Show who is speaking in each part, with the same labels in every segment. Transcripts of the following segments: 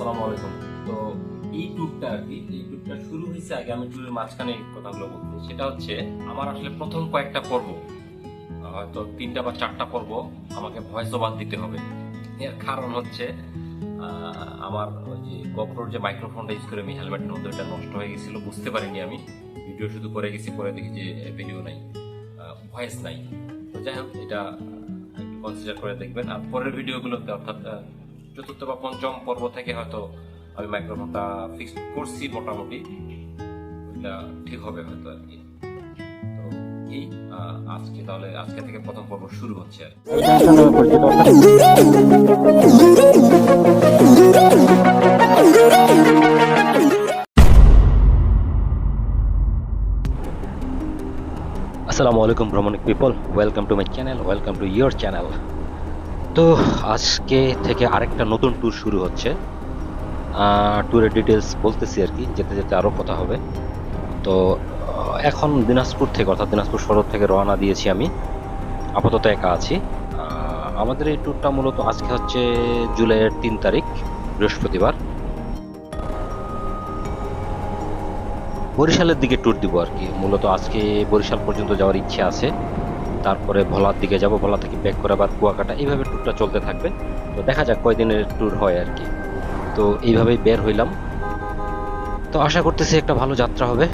Speaker 1: আসসালামু আলাইকুম। তো এই ট্যুরটা আর কি, এই ট্যুরটা শুরু হয়েছে আগে আমি ট্যুরের মাঝখানে কথাগুলো বলতে। সেটা হচ্ছে, আমার আসলে প্রথম কয়েকটা পর্ব হয়তো তিনটা বা চারটা পর্ব আমাকে ভয়েস ওভার দিতে হবে। এর কারণ হচ্ছে আমার ওই যে গোপ্রোর যে মাইক্রোফোনটা ইউজ করে আমি হেলমেটের মধ্যে ওটা নষ্ট হয়ে গেছিল, বুঝতে পারিনি আমি। ভিডিও শুধু করে গেছি, পরে দেখি যে ভিডিও নাই ভয়েস নাই। তো যাই হোক, এটা কনসিডার করে দেখবেন। আর পরের ভিডিওগুলোতে অর্থাৎ চতুর্থ বা পঞ্চম পর্ব থেকে হয়তো আমি মাইক্রোফোনটা ফিক্স করছি মোটামুটি। এটা ঠিক হবে হয়তো আর কি। তো এই আজকে তাহলে আজকে থেকে প্রথম পর্ব শুরু হচ্ছে আর।
Speaker 2: আসসালামু আলাইকুম ভ্রমণিক people welcome to my channel welcome to your channel তো আজকে থেকে আরেকটা নতুন ট্যুর শুরু হচ্ছে। ট্যুরের ডিটেলস বলতেছি আর কি, যেতে যেতে আরও কথা হবে। তো এখন দিনাজপুর থেকে, অর্থাৎ দিনাজপুর সদর থেকে রওনা দিয়েছি আমি। আপাতত একা আছি। আমাদের এই ট্যুরটা মূলত আজকে হচ্ছে জুলাইয়ের তিন তারিখ, বৃহস্পতিবার। বরিশালের দিকে ট্যুর দিব আর কি। মূলত আজকে বরিশাল পর্যন্ত যাওয়ার ইচ্ছে আছে। তারপরে ভোলার দিকে যাব, ভোলা থেকে ব্যাক করে আবার কুয়াকাটা। এইভাবে ট্যুরটা চলতে থাকবে। তো দেখা যাক কয়দিনের ট্যুর হয় আর কি। তো এইভাবেই বের হইলাম। তো আশা করতেছি একটা ভালো যাত্রা হবে।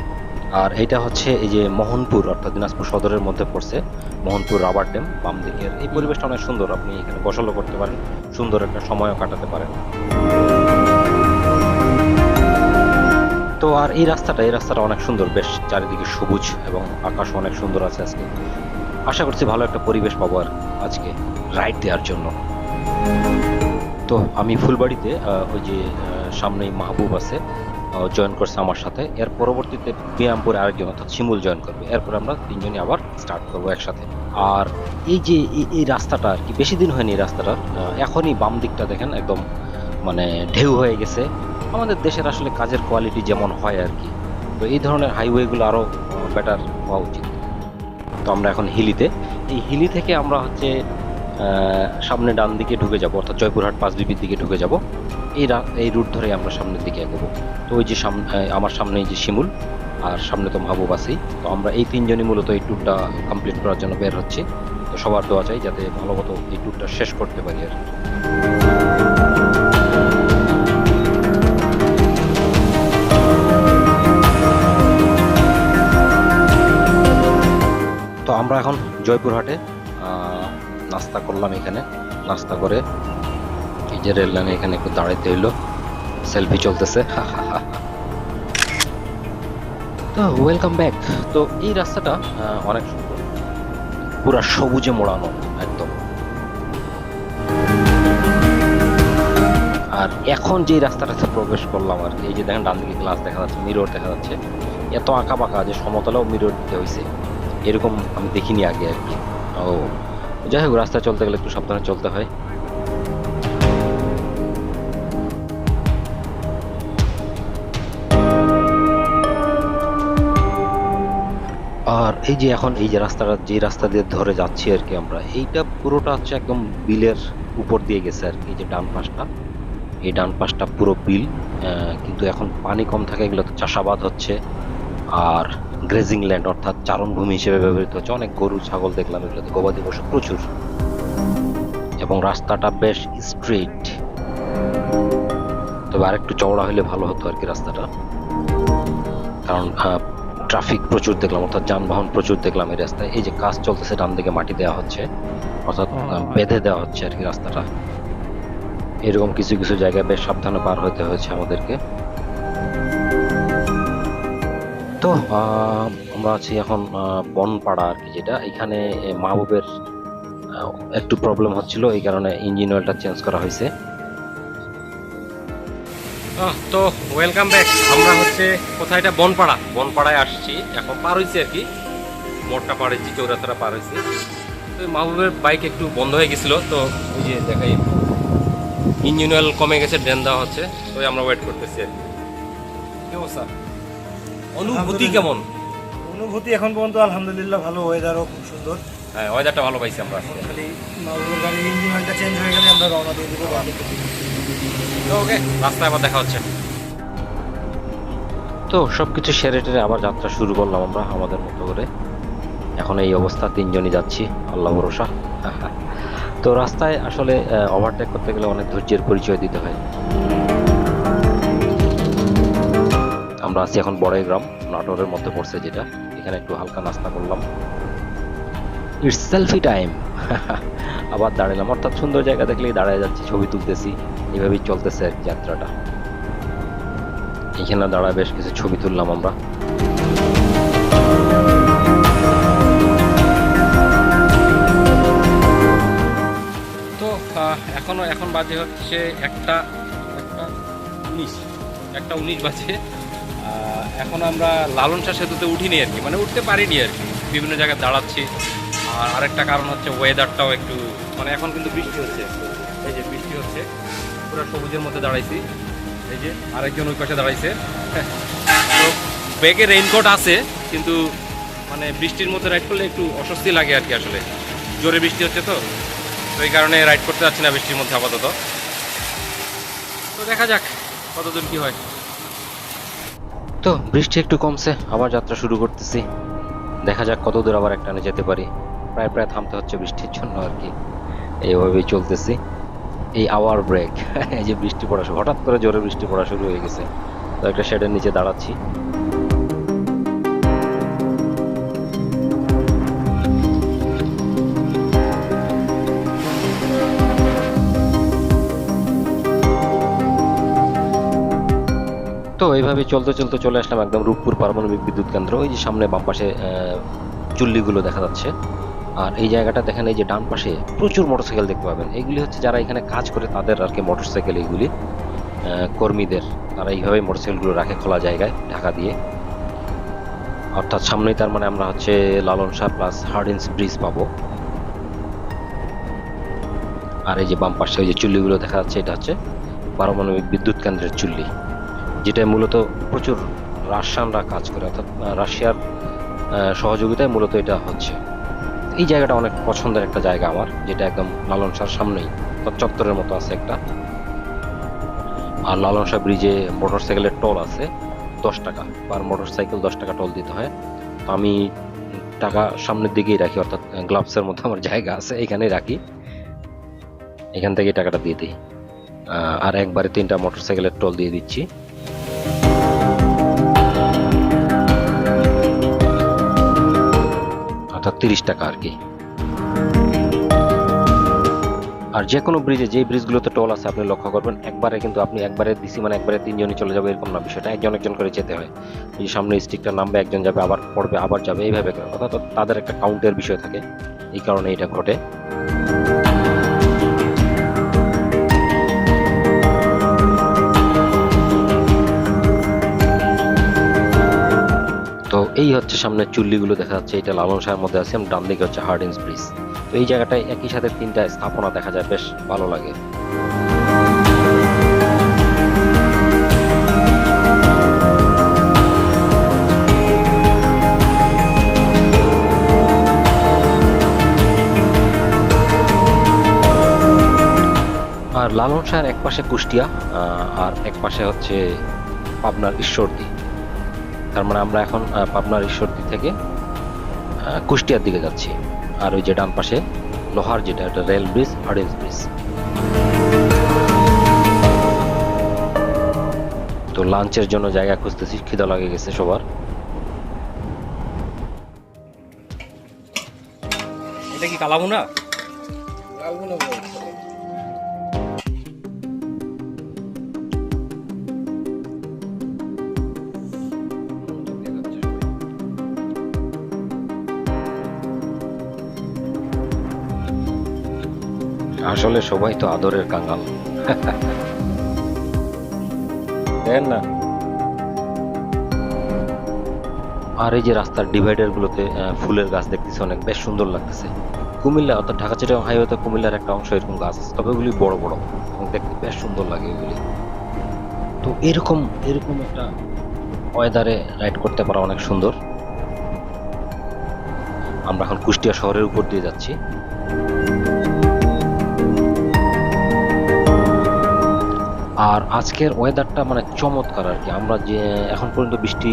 Speaker 2: আর এইটা হচ্ছে এই যে মোহনপুর, অর্থাৎ দিনাজপুর সদরের মধ্যে পড়ছে। মোহনপুর রাবার ড্যাম, বাম দিকের। এই পরিবেশটা অনেক সুন্দর। আপনি এখানে বসলও করতে পারেন। সুন্দর একটা সময়ও কাটাতে পারেন। তো আর এই রাস্তাটা এই রাস্তাটা অনেক সুন্দর। বেশ চারিদিকে সবুজ এবং আকাশ অনেক সুন্দর আছে আজকে। আশা করছি ভালো একটা পরিবেশ পাবো আর আজকে রাইড দেওয়ার জন্য। তো আমি ফুলবাড়িতে ওই যে সামনেই মাহবুব আছে জয়েন করছে আমার সাথে। এর পরবর্তীতে বিয়ামপুরে আরেকজন অর্থাৎ শিমুল জয়েন করবে। এরপর আমরা তিনজনই আবার স্টার্ট করব একসাথে। আর এই যে এই- রাস্তাটা আর কি বেশি দিন হয়নি এই রাস্তাটা। আহ, এখনই বাম দিকটা দেখেন একদম মানে ঢেউ হয়ে গেছে। আমাদের দেশের আসলে কাজের কোয়ালিটি যেমন হয় আর কি তো এই ধরনের হাইওয়েগুলো আরও বেটার হওয়া উচিত। তো আমরা এখন হিলিতে। এই হিলি থেকে আমরা হচ্ছে সামনে ডান দিকে ঢুকে যাব, অর্থাৎ জয়পুরহাট পাঁচ বিপির দিকে ঢুকে যাব। এই এই রুট ধরে আমরা সামনের দিকে এগোবো। তো ওই যে সামনে আমার সামনে এই যে শিমুল, আর সামনে তো মাহবুব আছেই তো আমরা এই তিনজনই মূলত এই ট্যুরটা কমপ্লিট করার জন্য বের হচ্ছি। তো সবার দোয়া চাই যাতে ভালো মতো এই ট্যুরটা শেষ করতে পারি আর জয়পুরহাটে নাস্তা করলাম এখানে, নাস্তা করে এই যে রেল লাইনে এখানে একটু দাঁড়াইতে হইল। সেলফি চলতেছে তো ওয়েলকাম ব্যাক তো এই রাস্তাটা অনেক সুন্দর। পুরা সবুজে মোড়ানো, একদম। আর এখন যে রাস্তাটাতে প্রবেশ করলাম আর কি, এই যে দেখেন ডান দিকে গ্লাস দেখা যাচ্ছে মিরর দেখা যাচ্ছে। এত আঁকা বাঁকা যে সমতলাও মিরর দিতে হয়েছে এরকম আমি দেখিনি আগে আর কি। ও, যাই হোক, রাস্তায় চলতে গেলে একটু সাবধানে চলতে হয়। আর এই যে এখন এই যে রাস্তাটা, যে রাস্তা দিয়ে ধরে যাচ্ছি আর কি আমরা, এইটা পুরোটা হচ্ছে একদম বিলের উপর দিয়ে গেছে আর কি যে ডান পাশটা। এই ডান পাশটা পুরো বিল কিন্তু এখন পানি কম থাকে, এগুলো তো চাষাবাদ হচ্ছে। আর গ্রেজিং ল্যান্ড অর্থাৎ চারণভূমি হিসেবে ব্যবহৃত হচ্ছে। অনেক গরু ছাগল দেখলাম এগুলোতে গবাদি পশু প্রচুর। এবং রাস্তাটা বেশ স্ট্রেট। তবে আরেকটু চওড়া হলে ভালো হতো আর কি রাস্তাটা। কারণ ট্রাফিক প্রচুর দেখলাম অর্থাৎ যানবাহন প্রচুর দেখলাম এই রাস্তায়। এই যে কাজ চলতেছে ডান দিকে মাটি দেওয়া হচ্ছে। অর্থাৎ বেঁধে দেওয়া হচ্ছে আর কি রাস্তাটা। এরকম কিছু কিছু জায়গায় বেশ সাবধানে পার হতে হয়েছে আমাদেরকে। তো? আহ, আমরা আছি এখন আহ, বনপাড়া আর কি যেটা এখানে মাহবুবের একটু প্রবলেম হচ্ছিল এই কারণে ইঞ্জিন অয়েলটা চেঞ্জ করা হয়েছে।
Speaker 1: আহ, তো ওয়েলকাম ব্যাক আমরা হচ্ছে কোথায় এটা? বনপাড়া। বনপাড়ায় আসছি। এখন পার হয়েছি আর কি। মোড়টা পার হয়েছি চৌরাস্তাটা পার হয়েছি তো মাহবুবের বাইক একটু বন্ধ হয়ে গেছিল তো ওই যে দেখাই। ইঞ্জিন অয়েল কমে গেছে ড্রেন দেওয়া হচ্ছে। তো আমরা ওয়েট করতেছি আর কি। কি অবস্থা? অনুভূতি কেমন?
Speaker 3: অনুভূতি এখন পর্যন্ত আলহামদুলিল্লাহ ভালো ওয়েদারও খুব সুন্দর।
Speaker 1: হ্যাঁ ওয়েদারটা ভালো পাইছি আমরা আজকে।
Speaker 3: খালি গাড়ির ইঞ্জিন অয়েলটা চেঞ্জ হয়ে গেলে আমরা রওনা দিয়ে দেবো
Speaker 1: তো ওকে রাস্তায় আবার দেখা হচ্ছে।
Speaker 2: তো সব কিছু সেরে টেরে আবার যাত্রা শুরু করলাম আমরা আমাদের মতো করে। এখন এই অবস্থা তিনজনই যাচ্ছি আল্লাহ ভরসা। তো রাস্তায় আসলে ওভারটেক করতে গেলে অনেক ধৈর্যের পরিচয় দিতে হয়। আমরা আছি এখন বড়াই গ্রাম নাটোরের মধ্যে পড়ছে যেটা। এখানে একটু হালকা নাস্তা করলাম। ইটস সেলফি টাইম আবার দাঁড়ালাম অর্থাৎ সুন্দর জায়গা দেখলেই দাঁড়ায় যাচ্ছি ছবি তুলতেছি। এইভাবেই চলতেছে যাত্রাটা। এখানে দাঁড়ায় বেশ কিছু ছবি তুললাম আমরা।
Speaker 1: তো আহ, এখনও বাজে হচ্ছে একটা একটা উনিশ। একটা উনিশ বাজে। এখন আমরা লালন শাহ সেতুতে উঠিনি আর কি মানে উঠতে পারিনি আর কি। বিভিন্ন জায়গায় দাঁড়াচ্ছি। আর আরেকটা কারণ হচ্ছে ওয়েদারটাও একটু মানে এখন কিন্তু বৃষ্টি হচ্ছে। এই যে বৃষ্টি হচ্ছে, পুরো সবুজের মধ্যে দাঁড়াইছি। এই যে আরেকজন ওই পাশে দাঁড়াইছে। তো ব্যাগে রেইনকোট আছে, কিন্তু মানে বৃষ্টির মধ্যে রাইড করলে একটু অস্বস্তি লাগে আর কি আসলে। জোরে বৃষ্টি হচ্ছে তো তো এই কারণে রাইড করতে যাচ্ছি না বৃষ্টির মধ্যে আপাতত। তো দেখা যাক কতদূর কি হয়।
Speaker 2: তো? বৃষ্টি একটু কমছে, আবার যাত্রা শুরু করতেছি। দেখা যাক কত দূর আবার একটানে যেতে পারি। প্রায় প্রায় থামতে হচ্ছে বৃষ্টির জন্য আর কি। এইভাবেই চলতেছি। এই আওয়ার ব্রেক এই যে বৃষ্টি পড়া হঠাৎ করে জোরে বৃষ্টি পড়া শুরু হয়ে গেছে। তো একটা শেডের নিচে দাঁড়াচ্ছি। এইভাবে চলতে চলতে চলে আসলাম একদম রূপপুর পারমাণবিক বিদ্যুৎ কেন্দ্র, ওই যে সামনে বাম পাশে চুল্লিগুলো দেখা যাচ্ছে। আর এই জায়গাটা দেখেন, এই যে ডান পাশে প্রচুর মোটরসাইকেল দেখতে পাবেন। এগুলি হচ্ছে যারা এখানে কাজ করে, তাদের আর কি মোটরসাইকেল এইগুলি। কর্মীদের, তারা এইভাবে মোটরসাইকেলগুলো রাখে খোলা জায়গায়, ঢাকা দিয়ে। অর্থাৎ সামনেই তার মানে আমরা হচ্ছে Lalon Shah plus Hardinge bridge পাবো। আর এই যে বাম পাশে ওই যে চুল্লিগুলো দেখা যাচ্ছে, এটা হচ্ছে পারমাণবিক বিদ্যুৎ কেন্দ্রের চুল্লি। যেটা মূলত প্রচুর রাশিয়ানরা কাজ করে, অর্থাৎ রাশিয়ার সহযোগিতায় মূলত এটা হচ্ছে। এই জায়গাটা অনেক পছন্দের একটা জায়গা আমার, যেটা একদম লালন শাহর সামনেই চত্বরের মতো আছে একটা। আর লালন শাহ ব্রিজে মোটর সাইকেলের টোল আছে, দশ টাকা পার মোটর সাইকেল দশ টাকা টোল দিতে হয়। তো আমি টাকা সামনের দিকেই রাখি, অর্থাৎ গ্লাভসের মধ্যে আমার জায়গা আছে, এখানেই রাখি। এখান থেকে টাকাটা দিয়ে দিই। আর একবারে তিনটা মোটর সাইকেলের টোল দিয়ে দিচ্ছি। তিরিশ টাকা আর কি। আর যে কোনো ব্রিজে যে ব্রিজগুলোতে টোল আছে, আপনি লক্ষ্য করবেন, একবারে কিন্তু আপনি একবারে দিছি মানে একবারে তিনজনই চলে যাবে, এরকম না বিষয়টা। একজন একজন করে যেতে হয়। এই সামনে স্টিকটা নামবে, একজন যাবে, আবার পড়বে, আবার যাবে, এইভাবে কথা অর্থাৎ তাদের একটা কাউন্টের বিষয় থাকে। এই কারণে এটা ঘটে। হচ্ছে সামনে চুল্লিগুলো দেখা যাচ্ছে, এটা লালন শাহের মধ্যে আছে ডান দিকে হচ্ছে হার্ডিন্স ব্রিজ তো এই জায়গাটায় একই সাথে তিনটা স্থাপনা দেখা যায়, বেশ ভালো লাগে। আর লালন শাহের এক পাশে কুষ্টিয়া আর এক পাশে হচ্ছে পাবনার ঈশ্বরদী। তার মানে আমরা এখন পাবনার ঈশ্বরদী থেকে কুষ্টিয়ার দিকে যাচ্ছি। আর ওই যে ডান পাশে লোহার যেটা একটা রেল ব্রিজ হার্ডিন্স ব্রিজ। তো লাঞ্চের জন্য জায়গা খুঁজতেছি খিদা লাগে গেছে সবার।
Speaker 1: এটা কি কালামুনা?
Speaker 2: কালামুনা আসলে সবাই তো আদরের কাঙ্গাল দেন না। আর এই যে রাস্তার ডিভাইডার গুলোতে ফুলের গাছ দেখতেছি অনেক বেশ সুন্দর লাগতেছে। কুমিল্লা অর্থাৎ ঢাকা চিটাগাং হাইওয়েতে কুমিল্লার একটা অংশ এরকম গাছ আছে তবে ওগুলি বড় বড় এবং দেখতে বেশ সুন্দর লাগে এগুলি। তো এরকম এরকম একটা ওয়েদারে রাইড করতে পারা অনেক সুন্দর। আমরা এখন কুষ্টিয়া শহরের উপর দিয়ে যাচ্ছি। আর আজকের ওয়েদারটা মানে চমৎকার আর কি। আমরা যে এখন পর্যন্ত বৃষ্টি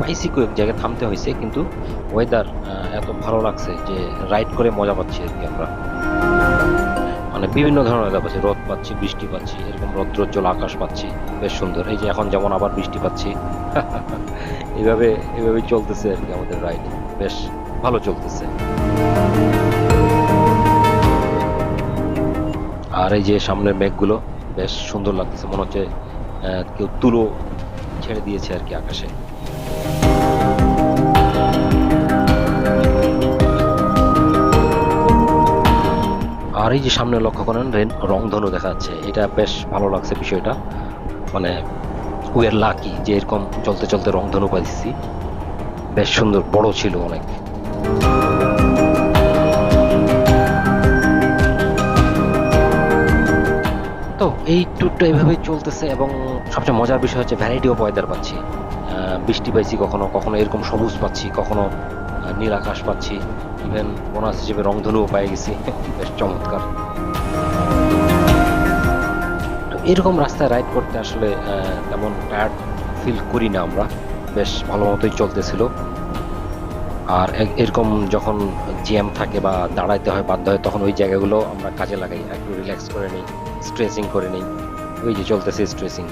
Speaker 2: পাইছি কয়েক জায়গায় থামতে হয়েছে, কিন্তু ওয়েদার এত ভালো লাগছে যে রাইড করে মজা পাচ্ছি আর কি আমরা। মানে বিভিন্ন ধরনের ওয়েদার পাচ্ছি, রোদ পাচ্ছি, বৃষ্টি পাচ্ছি, এরকম রৌদ্রোজ্জ্বল আকাশ পাচ্ছি, বেশ সুন্দর। এই যে এখন যেমন আবার বৃষ্টি পাচ্ছি এইভাবে এইভাবেই চলতেছে আর কি আমাদের রাইড বেশ ভালো চলতেছে। আর এই যে সামনের মেঘগুলো বেশ সুন্দর লাগতেছে। মনে হচ্ছে কেউ তুলো ছেড়ে দিয়েছে আর কি আকাশে। আর এই যে সামনে লক্ষ্য করেন, রেন, রংধনু দেখা যাচ্ছে। এটা বেশ ভালো লাগছে বিষয়টা। মানে উইয়ার লাকি যে এরকম চলতে চলতে রংধনু পাইছি বেশ সুন্দর, বড় ছিল অনেক। তো এই ট্যুরটা এভাবেই চলতেছে এবং সবচেয়ে মজার বিষয় হচ্ছে ভ্যারাইটি অফ ওয়েদার পাচ্ছি। বৃষ্টি পাইছি কখনো কখনো এরকম সবুজ পাচ্ছি, কখনো নীল আকাশ পাচ্ছি। ইভেন বোনাস হিসেবে রংধনুও পেয়ে গেছি। বেশ চমৎকার। তো এরকম রাস্তায় রাইড করতে আসলে তেমন টায়ার্ড ফিল করি না আমরা। বেশ ভালো মতোই চলতেছিল। আর এরকম যখন জ্যাম থাকে বা দাঁড়াইতে হয় বাধ্য হয়, তখন ওই জায়গাগুলো আমরা কাজে লাগাই, একটু রিল্যাক্স করে নিই। স্ট্রেচিং করে নিই। ওই যে চলতেছে স্ট্রেচিং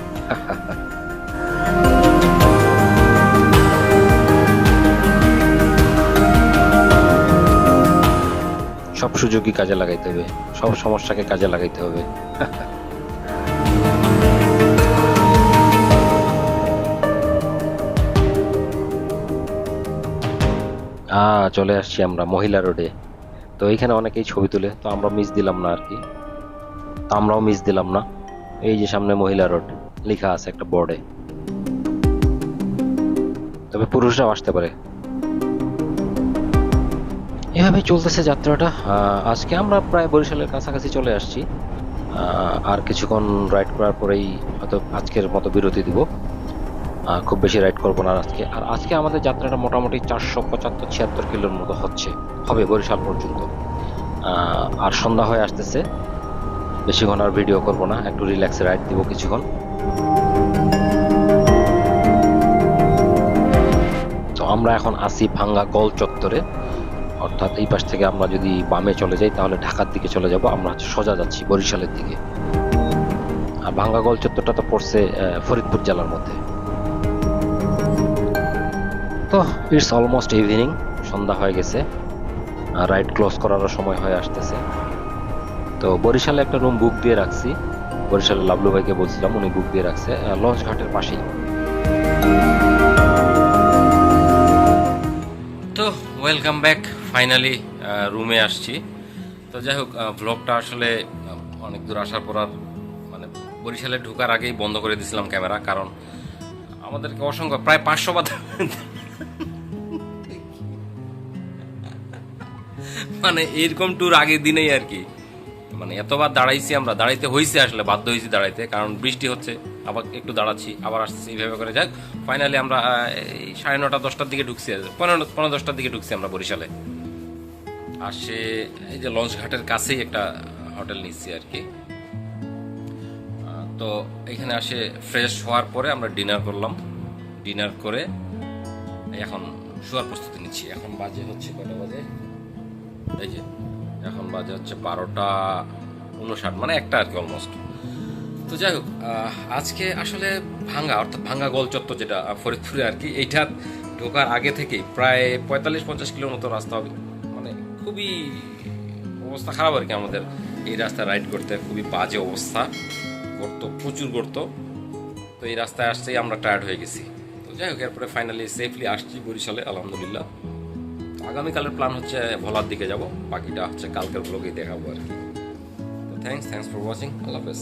Speaker 2: সব সুযোগই কাজে লাগাইতে হবে। সব সমস্যাকে কাজে লাগাইতে হবে। চলে আসছি আমরা মহিলা রোডে। তো এইখানে অনেকেই ছবি তুলে, তো আমরা মিস দিলাম না আর কি। আমরাও মিস দিলাম না। এই যে সামনে মহিলা রোড লেখা আছে একটা বোর্ডে তবে পুরুষরাও আসতে পারে। এভাবে চলতেছে যাত্রাটা। আজকে আমরা প্রায় বরিশালের কাছাকাছি চলে আসছি। আর কিছুক্ষণ রাইড করার পরেই হয়তো আজকের মতো বিরতি দিব। খুব বেশি রাইড করব না আজকে। আর আজকে আমাদের যাত্রাটা মোটামুটি চারশো পঁচাত্তর, ছিয়াত্তর কিলোর মতো হচ্ছে। হবে বরিশাল পর্যন্ত। আর সন্ধ্যা হয়ে আসতেছে। বেশিক্ষণ আর ভিডিও করব না, একটু রিল্যাক্সে রাইড দিব কিছুক্ষণ। তো আমরা এখন আসি ভাঙ্গা গল চত্বরে। অর্থাৎ এই পাশ থেকে আমরা যদি বামে চলে যাই, তাহলে ঢাকার দিকে চলে যাব। আমরা হচ্ছে সোজা যাচ্ছি বরিশালের দিকে। আর ভাঙ্গা গল চত্বরটা তো পড়ছে ফরিদপুর জেলার মধ্যে। তো ইটস অলমোস্ট ইভিনিং সন্ধ্যা হয়ে গেছে। আর রাইড ক্লোজ করারও সময় হয়ে আসতেছে। তো বরিশালে একটা রুম বুক দিয়ে রাখছি। বরিশালে লাবলু ভাইকে বলছিলাম, উনি বুক দিয়ে রাখছে লঞ্চ ঘাটের পাশেই।
Speaker 1: তো ওয়েলকাম ব্যাক ফাইনালি রুমে আসছি। তো যাই হোক ভ্লগটা আসলে অনেক দূর আসার পর আর মানে বরিশালে ঢোকার আগেই বন্ধ করে দিয়েছিলাম ক্যামেরা, কারণ আমাদেরকে অসংখ্য, প্রায় পাঁচশো বার মানে এরকম ট্যুর আগের দিনেই আর কি। মানে এতবার দাঁড়াইছি আমরা, দাঁড়াইতে হয়েছে আসলে, বাধ্য হয়েছি দাঁড়াইতে, কারণ বৃষ্টি হচ্ছে, আবার একটু দাঁড়াচ্ছি, আবার আসছি এইভাবে করে। যাক ফাইনালি আমরা সাড়ে নটা, দশটার দিকে ঢুকছি পনেরো পনেরো, দশটার দিকে ঢুকছি আমরা বরিশালে। আর সে এই যে লঞ্চ ঘাটের কাছেই একটা হোটেল নিচ্ছি আর কি। তো এখানে আসে ফ্রেশ হওয়ার পরে আমরা ডিনার করলাম। ডিনার করে এখন শোয়ার প্রস্তুতি নিচ্ছি। এখন বাজে হচ্ছে কটা বাজে? এই যে এখন বাজে হচ্ছে বারোটা উনষাট মানে একটা আর কি অলমোস্ট তো যাই হোক আজকে আসলে ভাঙ্গা, অর্থাৎ ভাঙ্গা গোল চত্বর যেটা ফরিদপুরে আর কি, এইটা ঢোকার আগে থেকেই প্রায় পঁয়তাল্লিশ, পঞ্চাশ কিলোর মতো রাস্তা হবে। মানে খুবই অবস্থা খারাপ আর কি আমাদের এই রাস্তায় রাইড করতে, খুবই বাজে অবস্থা। গর্ত, প্রচুর গর্ত। তো এই রাস্তায় আসতেই আমরা টায়ার্ড হয়ে গেছি। তো যাই হোক, এরপরে ফাইনালি সেফলি আসছি বরিশালে, আলহামদুলিল্লাহ। আগামীকালের প্ল্যান হচ্ছে ভোলার দিকে যাব, বাকিটা হচ্ছে কালকের ব্লগেই দেখাবো আর কি। তো থ্যাংকস থ্যাংকস ফর ওয়াচিং আল্লাহ হাফেজ।